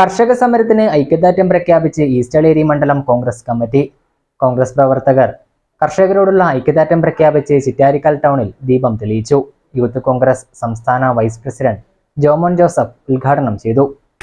കർഷക സമരത്തിന് ഐക്യദാർഢ്യം പ്രഖ്യാപിച്ച് ഈസ്റ്റളേരി മണ്ഡലം കോൺഗ്രസ് കമ്മിറ്റി. കോൺഗ്രസ് പ്രവർത്തകർ കർഷകരോടുള്ള ഐക്യദാർഢ്യം പ്രഖ്യാപിച്ച് ചിറ്റാരിക്കൽ ടൗണിൽ ദീപം തെളിയിച്ചു. യൂത്ത് കോൺഗ്രസ് സംസ്ഥാന വൈസ് പ്രസിഡന്റ് ജോമോൻ ജോസഫ് ഉദ്ഘാടനം ചെയ്തു.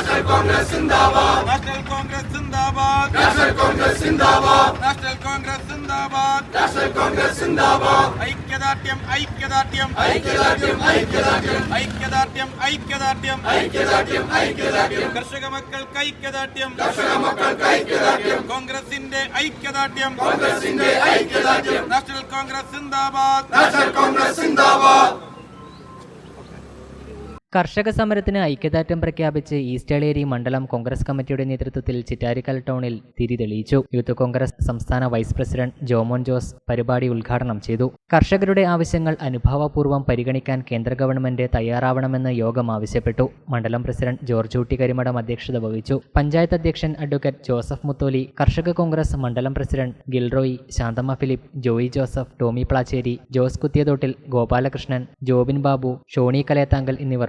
സിന്ദാബാദ്. നാഷണൽ കോൺഗ്രസ് സിന്ദാബാദ്. നാഷണൽ കോൺഗ്രസ് സിന്ദാബാദ്. നാഷണൽ കോൺഗ്രസ് സിന്ദാബാദ്. നാഷണൽ കോൺഗ്രസ് സിന്ദാബാദ്. ഐക്യദാർഢ്യം ഐക്യദാർഢ്യം. ഐക്യദാർഢ്യം ഐക്യദാർഢ്യം. ഐക്യദാർഢ്യം ഐക്യദാർഢ്യം. ഐക്യദാർഢ്യം ഐക്യദാർഢ്യം. കർഷക മക്കൾക്ക് ഐക്യദാർഢ്യം. കർഷക മക്കൾക്ക് ഐക്യദാർഢ്യം. കോൺഗ്രസിന്റെ ഐക്യദാർഢ്യം. കോൺഗ്രസിന്റെ ഐക്യദാർഢ്യം. നാഷണൽ കോൺഗ്രസ് സിന്ദാബാദ്. നാഷണൽ കോൺഗ്രസ് സിന്ദാബാദ്. കർഷക സമരത്തിന് ഐക്യദാർഢ്യം പ്രഖ്യാപിച്ച് ഈസ്റ്റേളേരി മണ്ഡലം കോൺഗ്രസ് കമ്മിറ്റിയുടെ നേതൃത്വത്തിൽ ചിറ്റാരിക്കൽ ടൗണിൽ തിരി തെളിയിച്ചു. യൂത്ത് കോൺഗ്രസ് സംസ്ഥാന വൈസ് പ്രസിഡന്റ് ജോമോൻ ജോസ് പരിപാടി ഉദ്ഘാടനം ചെയ്തു. കർഷകരുടെ ആവശ്യങ്ങൾ അനുഭാവപൂർവം പരിഗണിക്കാൻ കേന്ദ്ര ഗവൺമെന്റ് തയ്യാറാവണമെന്ന് യോഗം ആവശ്യപ്പെട്ടു. മണ്ഡലം പ്രസിഡന്റ് ജോർജ് ഊട്ടി കരിമഠം അധ്യക്ഷത വഹിച്ചു. പഞ്ചായത്ത് അധ്യക്ഷൻ അഡ്വക്കേറ്റ് ജോസഫ് മുത്തോലി കർഷക കോൺഗ്രസ് മണ്ഡലം പ്രസിഡന്റ് ഗിൽറോയി ശാന്തമ്മ ഫിലിപ്പ് ജോയി ജോസഫ് ടോമി പ്ലാച്ചേരി ജോസ് കുത്തിയതോട്ടിൽ ഗോപാലകൃഷ്ണൻ ജോബിൻ ബാബു ഷോണി കലേത്താങ്കൽ എന്നിവർ